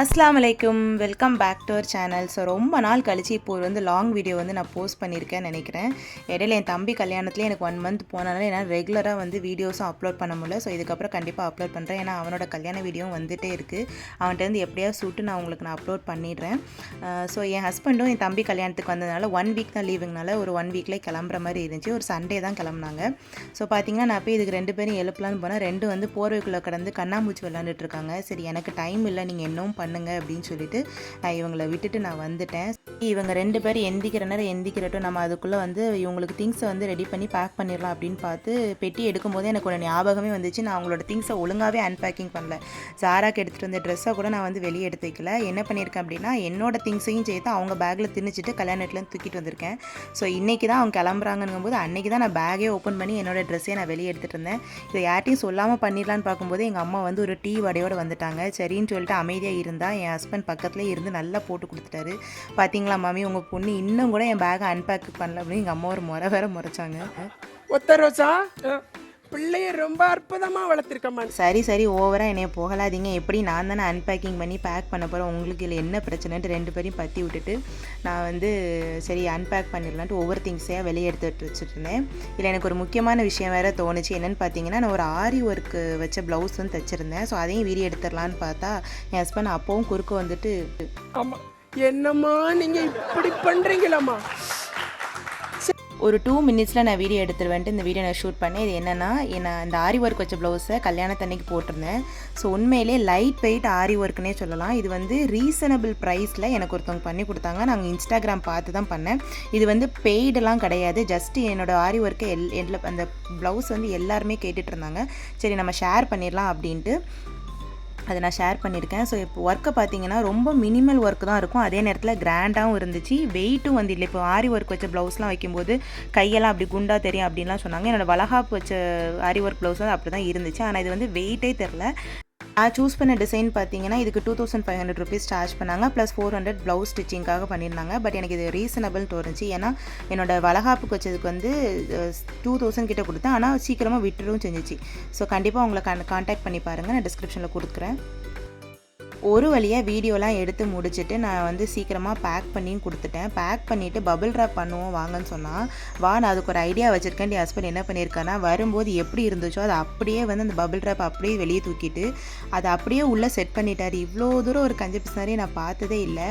அஸ்லாம் வலைக்கும் welcome back to our channel so ரொம்ப நாள் கழிச்சு இப்போ வந்து லாங் வீடியோ வந்து நான் போஸ்ட் பண்ணியிருக்கேன் நினைக்கிறேன். இடையில என் தம்பி கல்யாணத்துலேயே எனக்கு ஒன் மந்த் போனாலும் என்னால் ரெகுலராக வந்து வீடியோஸும் அப்லோட் பண்ண முடியல. ஸோ இதுக்கப்புறம் கண்டிப்பாக அப்லோட் பண்ணுறேன் ஏன்னா அவனோட கல்யாண வீடியோவும் வந்துட்டே இருக்குது அவன்கிட்ட இருந்து எப்படியா சூட்டு நான் உங்களுக்கு நான் அப்லோட் பண்ணிடுறேன். ஸோ என் ஹஸ்பண்டும் என் தம்பி கல்யாணத்துக்கு வந்ததுனால ஒன் வீக் தான் லீவுங்கனால ஒரு ஒன் வீக்லேயே கிளம்புற மாதிரி இருந்துச்சு. ஒரு சண்டே தான் கிளம்புனாங்க. ஸோ பார்த்தீங்கன்னா நான் போய் இதுக்கு ரெண்டு பேரும் எழுப்பலான்னு போனால் ரெண்டு வந்து போர்வைக்குள்ளே கடந்து கண்ணாமூச்சி விளாண்டுட்டு இருக்காங்க. சரி எனக்கு டைம் இல்லை. நீங்கள் என்னவும் பண்ணுங்க அப்படின்னு சொல்லிட்டு நான் இவங்களை விட்டுட்டு நான் வந்துட்டேன். இவங்க ரெண்டு பேரும் எந்திக்கிற நேரம் எந்திக்கிறட்டும் நம்ம அதுக்குள்ளே வந்து இவங்களுக்கு திங்ஸை வந்து ரெடி பண்ணி பேக் பண்ணிடலாம் அப்படின்னு பார்த்து பெட்டி எடுக்கும்போது எனக்கு ஒரு ஞாபகமே வந்துச்சு. நான் அவங்களோட திங்ஸை ஒழுங்காகவே அன்பேக்கிங் பண்ணல. சாராக்கு எடுத்துகிட்டு வந்த ட்ரெஸ்ஸை கூட நான் வந்து வெளியே எடுத்து வைக்கல. என்ன பண்ணியிருக்கேன் அப்படின்னா என்னோட திங்ஸையும் சேர்த்து அவங்க பேக்கில் திணிச்சிட்டு கல்யாணத்துலேருந்து தூக்கிட்டு வந்திருக்கேன். ஸோ இன்றைக்கி தான் அவங்க கிளம்புறாங்கங்கும் போது அன்றைக்கி தான் நான் பேக்கே ஓப்பன் பண்ணி என்னோடய ட்ரெஸ்ஸே நான் வெளியே எடுத்துகிட்டு இருந்தேன் இதை யார்ட்டையும் சொல்லாமல் பண்ணிடலான்னு பார்க்கும்போது எங்கள் அம்மா வந்து ஒரு டீ வடையோடு வந்துட்டாங்க. சரின்னு சொல்லிட்டு அமைதியாக இருந்தேன் தான் என் ஹஸ்பண்ட் பக்கத்துலேயே இருந்து நல்லா போட்டு கொடுத்துட்டாரு. பார்த்தீங்களா மாமி? உங்கள் பொண்ணு இன்னும் கூட என் பேக்கை அன்பேக் பண்ணல அப்படின்னு எங்கள் அம்மா ஒரு முறை வேற முறைச்சாங்க. ஒத்த ரோசா? பிள்ளைய ரொம்ப அற்புதமா வளர்த்திருக்கம்மா சரி சரி ஓவராக என்னைய போகலாதீங்க எப்படி நான் தானே அன்பேக்கிங் பண்ணி பேக் பண்ண போகிறேன் உங்களுக்கு இல்லை என்ன பிரச்சனைன்ட்டு ரெண்டு பேரையும் பற்றி விட்டுட்டு நான் வந்து சரி அன்பேக் பண்ணிடலான்ட்டு ஒவ்வொரு திங்ஸையாக வெளியே எடுத்து வச்சுட்டு இருந்தேன் இதில் எனக்கு ஒரு முக்கியமான விஷயம் வேறு தோணுச்சு. என்னென்னு பார்த்தீங்கன்னா நான் ஒரு ஆரி ஒர்க்கு வச்ச ப்ளவுஸ் வந்து தைச்சிருந்தேன். ஸோ அதையும் வீடியோ எடுத்துடலான்னு பார்த்தா என் ஹஸ்பண்ட் அப்போவும் குறுக்க வந்துட்டு ஆமா. என்னம்மா நீங்க இப்படி பண்றீங்களாம்மா? ஒரு டூ மினிட்ஸில் நான் வீடியோ எடுத்துருவேன்ட்டு இந்த வீடியோ நான் ஷூட் பண்ணேன். இது என்னென்னா நான் இந்த ஆரி ஒர்க் வச்ச ப்ளவுஸை கல்யாணத்தன்னைக்கு போட்டிருந்தேன். ஸோ உண்மையிலே லைட் வெயிட் ஆரி ஒர்க்குனே சொல்லலாம். இது வந்து ரீசனபிள் ப்ரைஸில் எனக்கு ஒருத்தவங்க பண்ணி கொடுத்தாங்க. நாங்கள் இன்ஸ்டாகிராம் பார்த்து தான் பண்ணேன். இது வந்து பெய்டெல்லாம் கிடையாது. ஜஸ்ட் என்னோட ஆரி ஒர்க்கை எல் எல்ல அந்த ப்ளவுஸ் வந்து எல்லாருமே கேட்டுட்ருந்தாங்க சரி நம்ம ஷேர் பண்ணிடலாம் அப்படின்ட்டு. அதை நான் ஷேர் பண்ணியிருக்கேன். ஸோ இப்போ ஒர்க்கை பார்த்தீங்கன்னா ரொம்ப மினிமல் ஒர்க் தான் இருக்கும். அதே நேரத்தில் கிராண்டாகவும் இருந்துச்சு. வெயிட்டும் வந்து இல்லை. இப்போ ஆரி ஒர்க் வச்ச ப்ளவுஸ்லாம் வைக்கும்போது கையெல்லாம் அப்படி குண்டாக தெரியும் அப்படின்லாம் சொன்னாங்க. என்னோடய வளகாப்பு வச்ச ஆரி ஒர்க் ப்ளவுஸ் வந்து அப்படி தான் இருந்துச்சு. ஆனால் இது வந்து வெயிட்டே தெரில நான் சூஸ் பண்ண டிசைன் பார்த்தீங்கன்னா இதுக்கு two thousand five hundred rupees charge பண்ணாங்க. ப்ளஸ் ஃபோர் ஹண்ட்ரட் ப்ளவுஸ் ஸ்டிச்சிங்காக பண்ணியிருந்தாங்க. பட் எனக்கு இது ரீசனபிள் தோணுச்சு. ஏன்னா என்னோட வளகாப்புக்கு வச்சதுக்கு வந்து டூ தௌசண்ட் கிட்ட கொடுத்தேன். ஆனால் சீக்கிரமாக விட்டுரும் செஞ்சிச்சு. ஸோ கண்டிப்பாக உங்களை கான் கான்டாக்ட் பண்ணி பாருங்கள் நான் டிஸ்கிரிப்ஷனில் கொடுக்குறேன். ஒரு வழியாக வீடியோலாம் எடுத்து முடிச்சுட்டு நான் வந்து சீக்கிரமாக பேக் பண்ணியும் கொடுத்துட்டேன். பேக் பண்ணிவிட்டு பபிள் ட்ராப் பண்ணுவோம் வாங்கன்னு சொன்னால் வா நான் அதுக்கு ஒரு ஐடியா வச்சுருக்கேன் என் ஹஸ்பண்ட் என்ன பண்ணியிருக்கான்னா வரும்போது எப்படி இருந்துச்சோ அதை அப்படியே வந்து அந்த பபிள் ட்ராப் அப்படியே வெளியே தூக்கிட்டு அதை அப்படியே உள்ளே செட் பண்ணிட்டார். இவ்வளோ தூரம் ஒரு கஞ்சி பிசினாரி நான் பார்த்ததே இல்லை.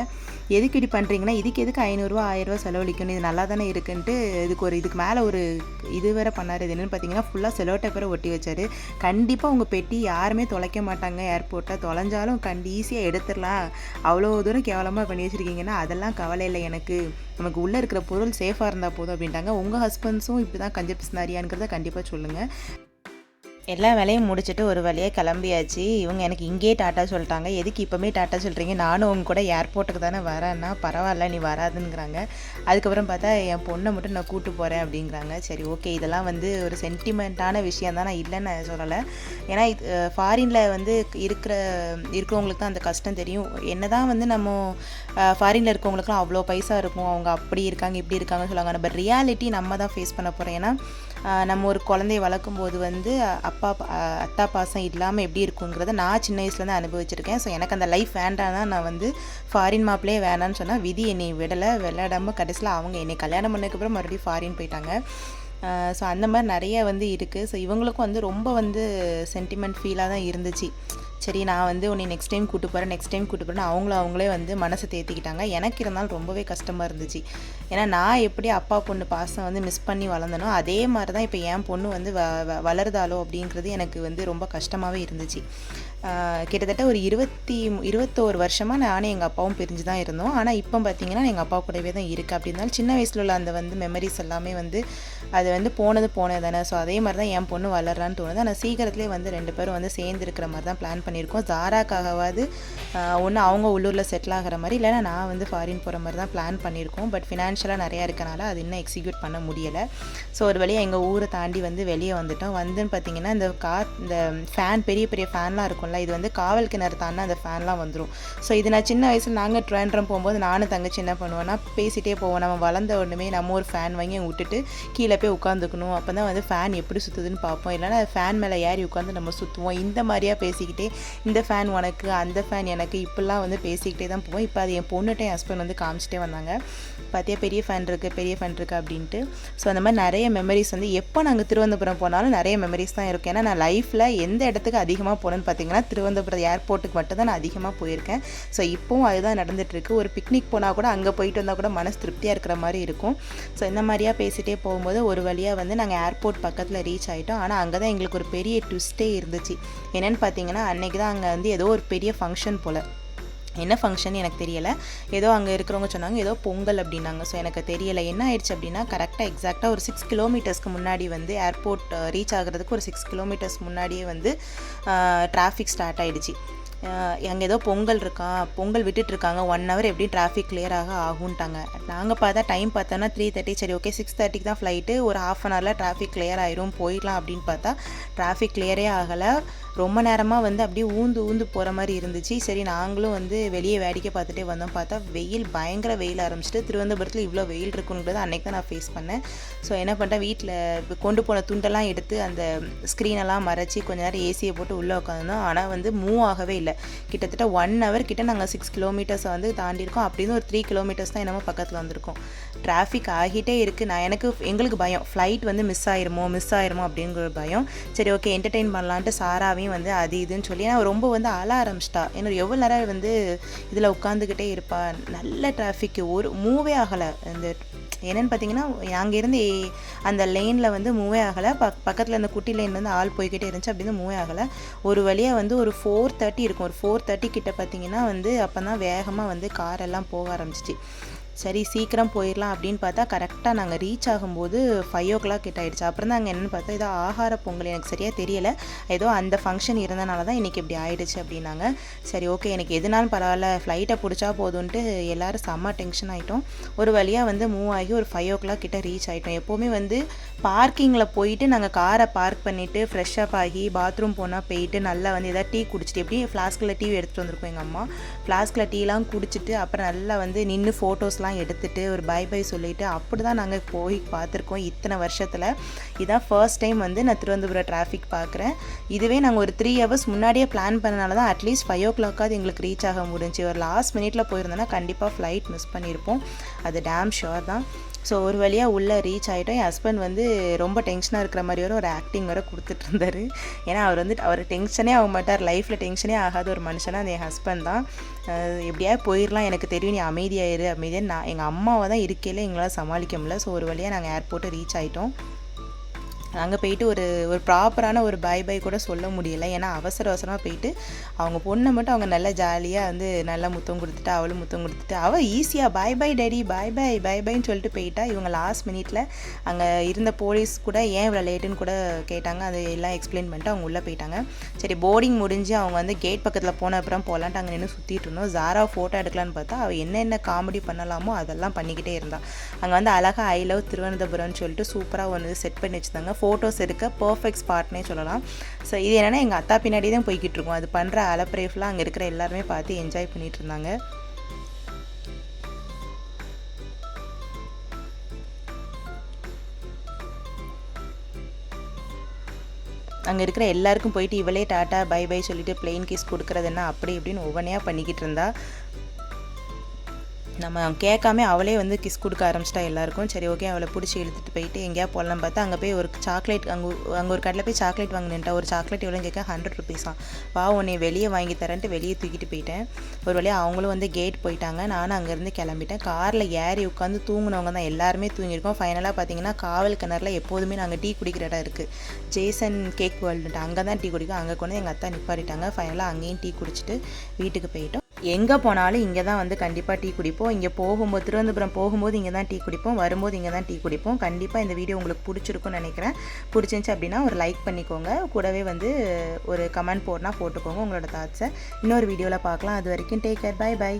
எதுக்கு இப்படி பண்ணுறீங்கன்னா இதுக்கு எதுக்கு ஐநூறுரூவா ஆயிரரூவா செலவழிக்கணும் இது நல்லா தானே இருக்குன்ட்டு இதுக்கு ஒரு இதுக்கு மேலே ஒரு இது வேறு பண்ணார். இது என்னென்னு பார்த்தீங்கன்னா ஃபுல்லாக செலோட்டை பேரை ஒட்டி வச்சார். கண்டிப்பாக உங்கள் பெட்டி யாருமே தொலைக்க மாட்டாங்க. ஏர்போர்ட்டில் தொலைஞ்சாலும் கண்டி ஈஸியாக எடுத்துடலாம். அவ்வளோ தூரம் கேவலமாக பண்ணி வச்சுருக்கீங்கன்னா அதெல்லாம் கவலை இல்லை எனக்கு. நமக்கு உள்ளே இருக்கிற பொருள் சேஃபாக இருந்தால் போதும் அப்படின்ட்டாங்க. உங்கள் ஹஸ்பண்ட்ஸும் இப்படி தான் கஞ்ச பிஸ்னாரியாங்கிறத கண்டிப்பாக சொல்லுங்கள் எல்லா வேலையும் முடிச்சுட்டு ஒரு வழியாக கிளம்பியாச்சு. இவங்க எனக்கு இங்கேயே டாட்டா சொல்லிட்டாங்க. எதுக்கு இப்போமே டாட்டா சொல்கிறீங்க நானும் உங்க கூட ஏர்போர்ட்டுக்கு தானே வரேன்னா பரவாயில்ல நீ வராதுங்கிறாங்க. அதுக்கப்புறம் பார்த்தா என் பொண்ணை மட்டும் நான் கூட்டு போகிறேன் அப்படிங்கிறாங்க. சரி ஓகே. இதெல்லாம் வந்து ஒரு சென்டிமெண்ட்டான விஷயம் தான். நான் இல்லைன்னு சொல்லலை. ஏன்னா இது ஃபாரினில் வந்து இருக்கிற இருக்கிறவங்களுக்கு தான் அந்த கஷ்டம் தெரியும். என்ன தான் வந்து நம்ம ஃபாரினில் இருக்கவங்களுக்குலாம் அவ்வளோ பைசா இருக்கும். அவங்க அப்படி இருக்காங்க இப்படி இருக்காங்கன்னு சொல்லுவாங்க. பட் ரியாலிட்டி நம்ம தான் ஃபேஸ் பண்ண போகிறோம் ஏன்னா நம்ம ஒரு குழந்தைய வளர்க்கும் போது வந்து அப்பா அத்தா பாசம் இல்லாமல் எப்படி இருக்குங்கிறத நான் சின்ன வயசுலேருந்து அனுபவிச்சிருக்கேன். ஸோ எனக்கு அந்த லைஃப் வேண்டாம்னா நான் வந்து ஃபாரின் மாப்பிளே வேணான்னு சொன்னால் விதி என்னை விடலை விளையாடாமல் கடைசியில் அவங்க என்னை கல்யாணம் பண்ணதுக்கப்புறம் மறுபடியும் ஃபாரின் போயிட்டாங்க. ஸோ அந்த மாதிரி நிறைய வந்து இருக்குது ஸோ இவங்களுக்கும் வந்து ரொம்ப வந்து சென்டிமெண்ட் ஃபீலாக தான் இருந்துச்சு. சரி நான் வந்து உன்னை நெக்ஸ்ட் டைம் கூட்டு போகிறேன் நெக்ஸ்ட் டைம் கூட்டு போகிறேன் அவங்கள அவங்களே வந்து மனசை தேத்திக்கிட்டாங்க. எனக்கு இருந்தாலும் ரொம்பவே கஷ்டமாக இருந்துச்சு. ஏன்னா நான் எப்படி அப்பா பொண்ணு பாசம் வந்து மிஸ் பண்ணி வளர்ந்தனோ அதே மாதிரி தான் இப்போ என் பொண்ணு வந்து வ வளருதாலோ அப்படிங்கிறது எனக்கு வந்து ரொம்ப கஷ்டமாகவே இருந்துச்சு. கிட்டத்தட்ட ஒரு இருபத்தி இருபத்தோரு வருஷமாக நானும் எங்கள் அப்பாவும் பிரிஞ்சு தான் இருந்தோம். ஆனால் இப்போ பார்த்தீங்கன்னா எங்கள் அப்பா கூடவே தான் இருக்குது அப்படின்னாலும் சின்ன வயசில் உள்ள அந்த வந்து மெமரிஸ் எல்லாமே வந்து அது வந்து போனது போனது தானே ஸோ அதே மாதிரி தான் என் பொண்ணு வளர்றான்னு தோணுது. ஆனால் சீக்கிரத்துலேயே வந்து ரெண்டு பேரும் வந்து சேர்ந்து இருக்கிற மாதிரி தான் பிளான் பண்ணியிருக்கோம் ஜாராக்காகவாது ஒன்று அவங்க உள்ளூரில் செட்டில் ஆகிற மாதிரி இல்லைனா நான் வந்து ஃபாரின் போகிற மாதிரி தான் பிளான் பண்ணியிருக்கோம் பட் ஃபினான்ஷியலாக நிறையா இருக்கனால அது இன்னும் எக்ஸிக்யூட் பண்ண முடியலை. ஸோ ஒரு வழியாக எங்கள் ஊரை தாண்டி வந்து வெளியே வந்துட்டோம். வந்துன்னு பார்த்தீங்கன்னா இந்த கா இந்த ஃபேன் பெரிய பெரிய ஃபேன்லாம் இருக்கும்ல இது வந்து காவல் கிணறு தானே அந்த ஃபேன்லாம் வந்துடும் ஸோ இது நான் சின்ன வயசில் நாங்கள் ட்ரெண்ட்ரம் போகும்போது நானும் தங்கச்சி என்ன பண்ணுவோன்னா பேசிகிட்டே போவோம். நம்ம வளர்ந்த ஒன்றுமே நம்ம ஒரு ஃபேன் வாங்கி விட்டுட்டு கீழே போய் உட்காந்துக்கணும். அப்போ தான் வந்து ஃபேன் எப்படி சுற்றுதுன்னு பார்ப்போம். இல்லைன்னா ஃபேன் மேலே ஏறி உட்காந்து நம்ம சுற்றுவோம் இந்த மாதிரியா பேசிக்கிட்டே இந்த ஃபேன் உனக்கு அந்த ஃபேன் எனக்கு இப்படிலாம் வந்து பேசிக்கிட்டே தான் போவோம். இப்போ அது என் பொண்ணுகிட்ட என் ஹஸ்பண்ட் வந்து காமிச்சிட்டே வந்தாங்க. பார்த்தியா பெரிய ஃபேன் இருக்குது பெரிய ஃபேன் இருக்குது அப்படின்ட்டு. ஸோ அந்த மாதிரி நிறைய மெமரிஸ் வந்து எப்போ நாங்கள் திருவனந்தபுரம் போனாலும் நிறைய மெமரிஸ் தான் இருக்கும். ஏன்னா நான் லைஃப்பில் எந்த இடத்துக்கு அதிகமாக போனேன்னு பார்த்தீங்கன்னா திருவனந்தபுரம் ஏர்போர்ட்டுக்கு மட்டும் தான் நான் அதிகமாக போயிருக்கேன். ஸோ இப்போவும் அதுதான் நடந்துகிட்ருக்கு ஒரு பிக்னிக் போனால் கூட அங்கே போயிட்டு வந்தால் கூட மனசு திருப்தியாக இருக்கிற மாதிரி இருக்கும். ஸோ இந்த மாதிரியா பேசிகிட்டே போகும்போது ஒரு வழியாக வந்து நாங்கள் ஏர்போர்ட் பக்கத்தில் ரீச் ஆகிட்டோம் ஆனால் அங்கே தான் எங்களுக்கு ஒரு பெரிய ட்விஸ்ட்டே இருந்துச்சு. என்னென்னு பார்த்தீங்கன்னா அன்றைக்கி தான் அங்கே வந்து ஏதோ ஒரு பெரிய ஃபங்க்ஷன் போல். என்ன ஃபங்க்ஷன் எனக்கு தெரியலை. ஏதோ அங்கே இருக்கிறவங்க சொன்னாங்க ஏதோ பொங்கல் அப்படின்னாங்க. ஸோ எனக்கு தெரியலை. என்ன ஆயிடுச்சு அப்படின்னா கரெக்டாக எக்ஸாக்டாக ஒரு சிக்ஸ் கிலோமீட்டர்ஸ்க்கு முன்னாடி வந்து ஏர்போர்ட் ரீச் ஆகிறதுக்கு ஒரு சிக்ஸ் கிலோமீட்டர்ஸ் முன்னாடியே வந்து டிராஃபிக் ஸ்டார்ட் ஆகிடுச்சு அங்கே ஏதோ பொங்கல் இருக்கா? பொங்கல் விட்டுட்ருக்காங்க ஒன் ஹவர் எப்படி டிராஃபிக் கிளியராக ஆகும்ட்டாங்க. நாங்கள் பார்த்தா டைம் பார்த்தோன்னா த்ரீ தேர்ட்டி சரி ஓகே சிக்ஸ் தேர்ட்டிக்கு தான் ஃப்ளைட்டு ஒரு ஹாஃப் அன் ஹவரில் டிராஃபிக் கிளியர் ஆயிரும். போயிடலாம் அப்படின்னு பார்த்தா டிராஃபிக் கிளியரே ஆகலை. ரொம்ப நேரமாக வந்து அப்படியே ஊந்து ஊந்து போகிற மாதிரி இருந்துச்சு. சரி நாங்களும் வந்து வெளியே வேடிக்கை பார்த்துட்டே வந்தோம். பார்த்தா வெயில் பயங்கர வெயில் ஆரம்பிச்சிட்டு திருவனந்தபுரத்தில் இவ்வளோ வெயில் இருக்குங்கிறது அன்றைக்கி தான் நான் ஃபேஸ் பண்ணேன். ஸோ என்ன பண்ணிட்டேன்? வீட்டில் கொண்டு போன துண்டெல்லாம் எடுத்து அந்த ஸ்க்ரீனெல்லாம் மறைச்சி கொஞ்ச நேரம் ஏசியை போட்டு உள்ளே உட்காந்துருந்தோம் ஆனால் வந்து மூவ் ஆகவே இல்லை. கிட்டத்தட்ட ஒன் ஹவர் கிட்ட நாங்கள் சிக்ஸ் கிலோமீட்டர்ஸை வந்து தாண்டியிருக்கோம் அப்படின்னு ஒரு த்ரீ கிலோமீட்டர்ஸ் தான் என்னமோ பக்கத்தில் வந்திருக்கோம். டிராஃபிக் ஆகிட்டே இருக்குது நான் எனக்கு எங்களுக்கு பயம். ஃப்ளைட் வந்து மிஸ் ஆயிருமோ மிஸ் ஆயிருமோ அப்படிங்கிற பயம். சரி ஓகே என்டர்டெயின் பண்ணலான்ட்டு சாராவையும் வந்து அது இதுன்னு சொல்லி. ஏன்னா ரொம்ப வந்து அழ ஆரம்பிச்சிட்டா. ஏன்னா எவ்வளோ நேரம் வந்து இதில் உட்காந்துக்கிட்டே இருப்பா. நல்ல டிராஃபிக்கு ஒரு மூவே ஆகலை. இந்த என்னென்னு பார்த்தீங்கன்னா அங்கேருந்து அந்த லேனில் வந்து மூவே ஆகலை. பக் பக்கத்தில் அந்த குட்டி லைன் வந்து ஆள் போய்கிட்டே இருந்துச்சு. அப்படின்னு மூவே ஆகலை. ஒரு வழியாக வந்து ஒரு ஃபோர் தேர்ட்டி இருக்கும். ஒரு ஃபோர் தேர்ட்டி கிட்ட பார்த்தீங்கன்னா வந்து அப்போ தான் வேகமாக வந்து காரெல்லாம் போக ஆரம்பிச்சிச்சு. சரி சீக்கிரம் போயிடலாம் அப்படின்னு பார்த்தா கரெக்டாக நாங்கள் ரீச் ஆகும்போது ஃபைவ் ஓ கிளாக் கிட்ட ஆகிடுச்சு அப்புறம் தான் அங்கே என்னென்னு பார்த்தா ஏதோ ஆகார பொங்கல் எனக்கு சரியாக தெரியலை. ஏதோ அந்த ஃபங்க்ஷன் இருந்தனால தான் இன்றைக்கி இப்படி ஆயிடுச்சு அப்படின்னாங்க. சரி ஓகே எனக்கு எதுனாலும் பரவாயில்ல ஃப்ளைட்டை பிடிச்சா போதுன்ட்டு எல்லோரும் செம்ம டென்ஷன் ஆகிட்டோம் ஒரு வழியாக வந்து மூவ் ஆகி ஒரு ஃபைவ் ஓ கிளாக் கிட்ட ரீச் ஆகிட்டோம் எப்போவுமே வந்து பார்க்கிங்கில் போயிட்டு நாங்கள் காரை பார்க் பண்ணிவிட்டு ஃப்ரெஷ் அப் ஆகி பாத்ரூம் போனால் போயிட்டு நல்லா வந்து எதாவது டீ குடிச்சிட்டு எப்படி ஃப்ளாஸ்கில் டீ எடுத்துகிட்டு வந்திருக்கோம் எங்கள் அம்மா. ஃப்ளாஸ்கில் டீலாம் குடிச்சிட்டு அப்புறம் நல்லா வந்து நின்று ஃபோட்டோஸ்லாம் எடுத்துகிட்டு ஒரு பை பை சொல்லிவிட்டு அப்படி தான் நாங்கள் போய் பார்த்துருக்கோம் இத்தனை வருஷத்தில். இதான் ஃபர்ஸ்ட் டைம் வந்து நான் திருவனந்தபுரம் டிராஃபிக் பார்க்குறேன். இதுவே நாங்கள் ஒரு த்ரீ ஹவர்ஸ் முன்னாடியே பிளான் பண்ணனால தான் அட்லீஸ்ட் ஃபைவ் ஓ கிளாக்காவது எங்களுக்கு ரீச் ஆக முடிஞ்சு. ஒரு லாஸ்ட் மினிட்ல போயிருந்தோன்னா கண்டிப்பாக ஃப்ளைட் மிஸ் பண்ணியிருப்போம் அது டேம் ஷோர் தான். ஸோ ஒரு வழியாக உள்ளே ரீச் ஆகிட்டோம் என் ஹஸ்பண்ட் வந்து ரொம்ப டென்ஷனாக இருக்கிற மாதிரி வர ஒரு ஆக்டிங் வர கொடுத்துட்டு இருந்தார். ஏன்னா அவர் வந்து அவர் டென்ஷனே ஆக மாட்டார். லைஃப்பில் டென்ஷனே ஆகாத ஒரு மனுஷனாக அந்த என் ஹஸ்பண்ட் தான். எப்படியாவது போயிடலாம் எனக்கு தெரியும் நீ அமைதியாயிரு அமைதியாக நான் எங்கள் அம்மாவை தான் இருக்கையில் எங்களால் சமாளிக்க முடியல. ஸோ ஒரு வழியாக நாங்கள் ஏர்போர்ட்டை ரீச் ஆகிட்டோம் அங்கே போயிட்டு ஒரு ஒரு ப்ராப்பரான ஒரு பை பை கூட சொல்ல முடியலை. ஏன்னா அவசர அவசரமாக போயிட்டு அவங்க பொண்ணை மட்டும் அவங்க நல்லா ஜாலியாக வந்து நல்லா முத்தம் கொடுத்துட்டு அவளும் முத்தம் கொடுத்துட்டு அவள் ஈஸியாக bye bye daddy bye bye bye பைன்னு சொல்லிட்டு போயிட்டா. இவங்க லாஸ்ட் மினிட்ல அங்கே இருந்த போலீஸ் கூட ஏன் இவ்வளோ லேட்டுன்னு கூட கேட்டாங்க. அது எல்லாம் எக்ஸ்பிளைன் பண்ணிட்டு அவங்க உள்ளே போயிட்டாங்க. சரி போர்டிங் முடிஞ்சு அவங்க வந்து கேட் பக்கத்தில் போன அப்புறம் போகலான்ட்டு அங்கே நின்று சுற்றிட்டு இருந்தோம். ஜாரா ஃபோட்டோ எடுக்கலான்னு பார்த்தா அவள் என்னென்ன காமெடி பண்ணலாமோ அதெல்லாம் பண்ணிக்கிட்டே இருந்தாள் அங்கே வந்து அழகாக ஐ லவ் திருவனந்தபுரம்னு சொல்லிட்டு சூப்பராக ஒன்று செட் பண்ணி வச்சுருந்தாங்க. ஃபோட்டோஸ் எடுக்க பர்ஃபெக்ட் ஸ்பாட்னே சொல்லலாம். ஸோ இது என்னென்னா எங்கள் அத்தா பின்னாடி தான் போய்கிட்டு இருக்கோம் அது பண்ணுற அலப்ரேஃப்லாம் அங்கே இருக்கிற எல்லாருமே பார்த்து என்ஜாய் பண்ணிகிட்டு இருந்தாங்க அங்கே இருக்கிற எல்லாருக்கும் போயிட்டு இவளே டாட்டா பை பை சொல்லிட்டு பிளெயின் கிஸ் கொடுக்குறதுன்னா அப்படி இப்படின்னு ஒவ்வொன்றையாக பண்ணிக்கிட்டு இருந்தா. நம்ம கேட்காம அவளே வந்து கிஸ் கொடுக்க ஆரம்பிச்சிட்டா எல்லாருக்கும். சரி ஓகே அவளை பிடிச்சி இழுத்துட்டு போயிட்டு எங்கேயா போடலாம் பார்த்தா அங்கே போய் ஒரு சாக்லேட் அங்கே அங்கே ஒரு கடையில் போய் சாக்லேட் வாங்கினேன்ட்டா ஒரு சாக்லேட் எவ்வளோ கேட்க ஹண்ட்ரட் ருபீஸா வா உன்னை வெளியே வாங்கி தரேன்ட்டு வெளியே தூக்கிட்டு போயிட்டேன். ஒரு வழியாக அவங்களும் வந்து கேட் போயிட்டாங்க. நானும் அங்கேருந்து கிளம்பிட்டேன். காரில் ஏறி உட்காந்து தூங்கினவங்க தான் எல்லாருமே தூங்கியிருக்கோம். ஃபைனலாக பார்த்தீங்கன்னா காவல் கிணறுல எப்போதுமே நாங்கள் டீ குடிக்கிற இடம் இருக்குது ஜேசன் கேக் வேர்ல்டுன்ட்டு அங்கே தான் டீ குடிக்கும். அங்கே கொண்டு எங்கள் அத்தா நிப்பாட்டிட்டாங்க. ஃபைனலாக அங்கேயும் டீ குடிச்சிட்டு வீட்டுக்கு போயிட்டோம். எங்கே போனாலும் இங்கே தான் வந்து கண்டிப்பாக டீ குடிப்போம். இங்கே போகும்போது திருவனந்தபுரம் போகும்போது இங்கே தான் டீ குடிப்போம். வரும்போது இங்கே தான் டீ குடிப்போம். கண்டிப்பாக இந்த வீடியோ உங்களுக்கு பிடிச்சிருக்குன்னு நினைக்கிறேன். பிடிச்சிருந்துச்சி அப்படின்னா ஒரு லைக் பண்ணிக்கோங்க. கூடவே வந்து ஒரு கமெண்ட் போடனா போட்டுக்கோங்க உங்களோட தாட்ஸை இன்னொரு வீடியோவில் பார்க்கலாம். அது வரைக்கும் டேக் கேர் பை பை